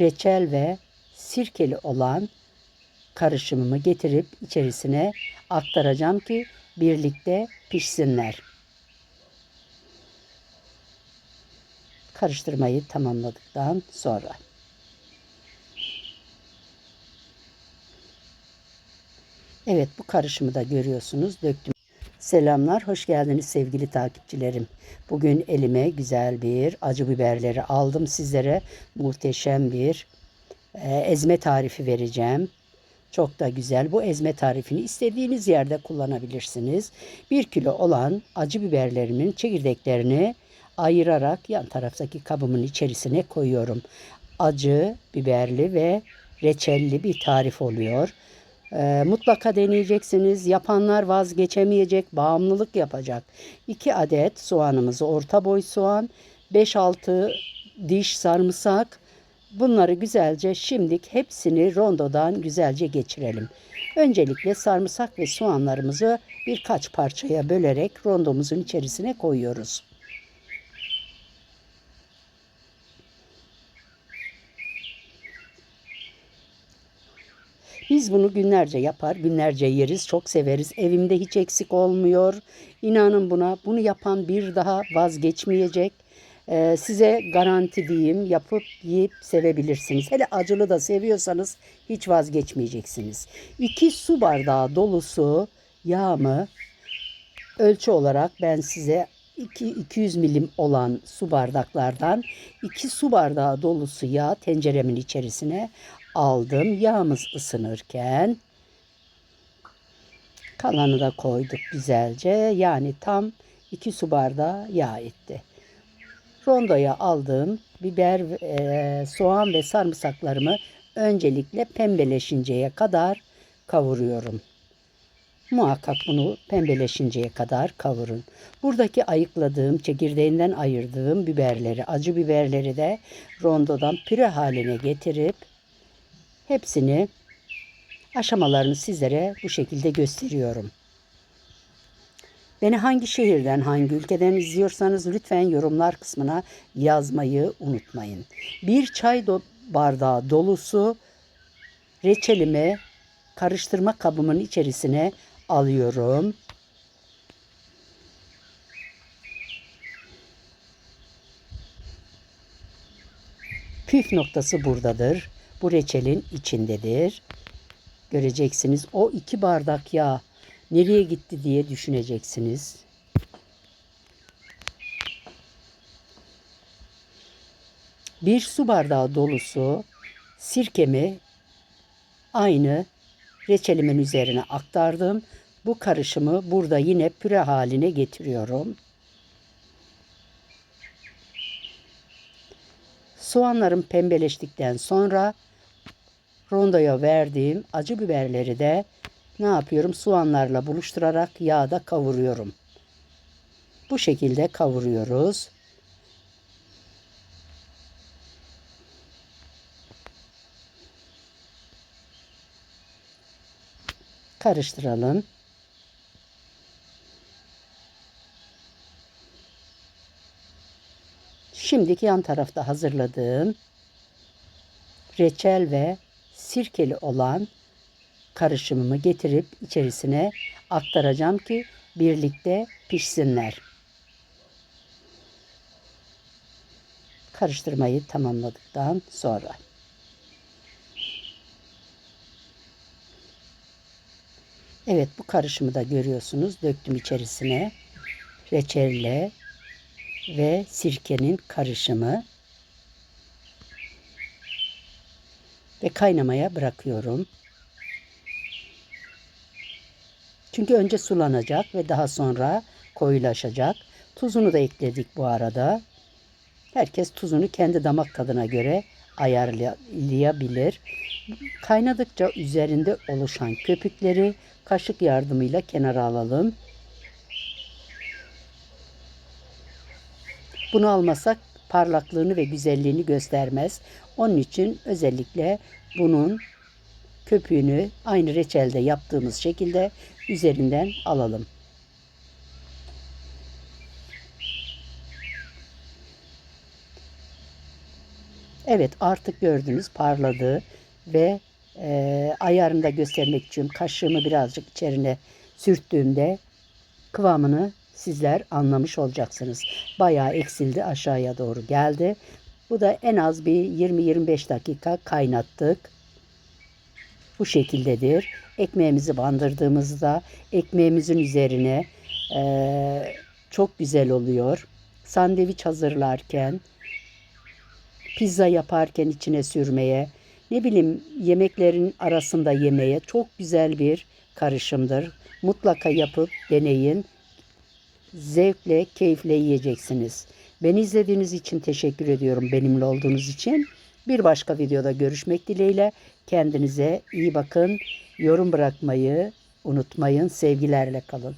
reçel ve sirkeli olan karışımımı getirip içerisine aktaracağım ki birlikte pişsinler. Karıştırmayı tamamladıktan sonra Evet bu karışımı da görüyorsunuz döktüm. Selamlar, hoş geldiniz sevgili takipçilerim. Bugün elime güzel bir acı biberleri aldım sizlere. Muhteşem bir e, ezme tarifi vereceğim. Çok da güzel. Bu ezme tarifini istediğiniz yerde kullanabilirsiniz. Bir kilo olan acı biberlerimin çekirdeklerini ayırarak yan taraftaki kabımın içerisine koyuyorum. Acı, biberli ve reçelli bir tarif oluyor. Ee, mutlaka deneyeceksiniz. Yapanlar vazgeçemeyecek, bağımlılık yapacak. 2 adet soğanımızı, orta boy soğan, 5-6 diş sarımsak. Bunları güzelce şimdilik hepsini rondodan güzelce geçirelim. Öncelikle sarımsak ve soğanlarımızı birkaç parçaya bölerek rondomuzun içerisine koyuyoruz. Biz bunu günlerce yapar, günlerce yeriz, çok severiz. Evimde hiç eksik olmuyor. İnanın buna, bunu yapan bir daha vazgeçmeyecek. Ee, size garanti diyeyim, yapıp yiyip sevebilirsiniz. Hele acılı da seviyorsanız hiç vazgeçmeyeceksiniz. 2 su bardağı dolusu yağımı ölçü olarak ben size 2 200 milim olan su bardaklardan 2 su bardağı dolusu yağ tenceremin içerisine aldım. Yağımız ısınırken kalanı da koyduk güzelce. Yani tam 2 su bardağı yağ etti. Rondoya aldığım biber, e, soğan ve sarımsaklarımı öncelikle pembeleşinceye kadar kavuruyorum. Muhakkak bunu pembeleşinceye kadar kavurun. Buradaki ayıkladığım, çekirdeğinden ayırdığım biberleri, acı biberleri de rondodan püre haline getirip hepsini aşamalarını sizlere bu şekilde gösteriyorum. Beni hangi şehirden, hangi ülkeden izliyorsanız lütfen yorumlar kısmına yazmayı unutmayın. Bir çay do- bardağı dolusu reçelimi karıştırma kabımın içerisine alıyorum. Püf noktası buradadır. Bu reçelin içindedir. Göreceksiniz o iki bardak yağ nereye gitti diye düşüneceksiniz. Bir su bardağı dolusu sirkemi aynı reçelimin üzerine aktardım. Bu karışımı burada yine püre haline getiriyorum. Soğanlarım pembeleştikten sonra rondoya verdiğim acı biberleri de ne yapıyorum? Soğanlarla buluşturarak yağda kavuruyorum. Bu şekilde kavuruyoruz. Karıştıralım. Şimdiki yan tarafta hazırladığım reçel ve sirkeli olan karışımımı getirip içerisine aktaracağım ki birlikte pişsinler. Karıştırmayı tamamladıktan sonra Evet bu karışımı da görüyorsunuz. Döktüm içerisine reçelle ve sirkenin karışımı ve kaynamaya bırakıyorum. Çünkü önce sulanacak ve daha sonra koyulaşacak. Tuzunu da ekledik bu arada. Herkes tuzunu kendi damak tadına göre ayarlayabilir. Kaynadıkça üzerinde oluşan köpükleri kaşık yardımıyla kenara alalım. Bunu almasak parlaklığını ve güzelliğini göstermez. Onun için özellikle bunun köpüğünü aynı reçelde yaptığımız şekilde üzerinden alalım. Evet artık gördünüz parladı ve e, ayarını göstermek için kaşığımı birazcık içerine sürttüğümde kıvamını sizler anlamış olacaksınız. Bayağı eksildi aşağıya doğru geldi. Bu da en az bir 20-25 dakika kaynattık. Bu şekildedir. Ekmeğimizi bandırdığımızda ekmeğimizin üzerine eee, çok güzel oluyor. Sandviç hazırlarken, pizza yaparken içine sürmeye, ne bileyim yemeklerin arasında yemeye çok güzel bir karışımdır. Mutlaka yapıp deneyin. Zevkle, keyifle yiyeceksiniz. Beni izlediğiniz için teşekkür ediyorum benimle olduğunuz için. Bir başka videoda görüşmek dileğiyle. Kendinize iyi bakın. Yorum bırakmayı unutmayın. Sevgilerle kalın.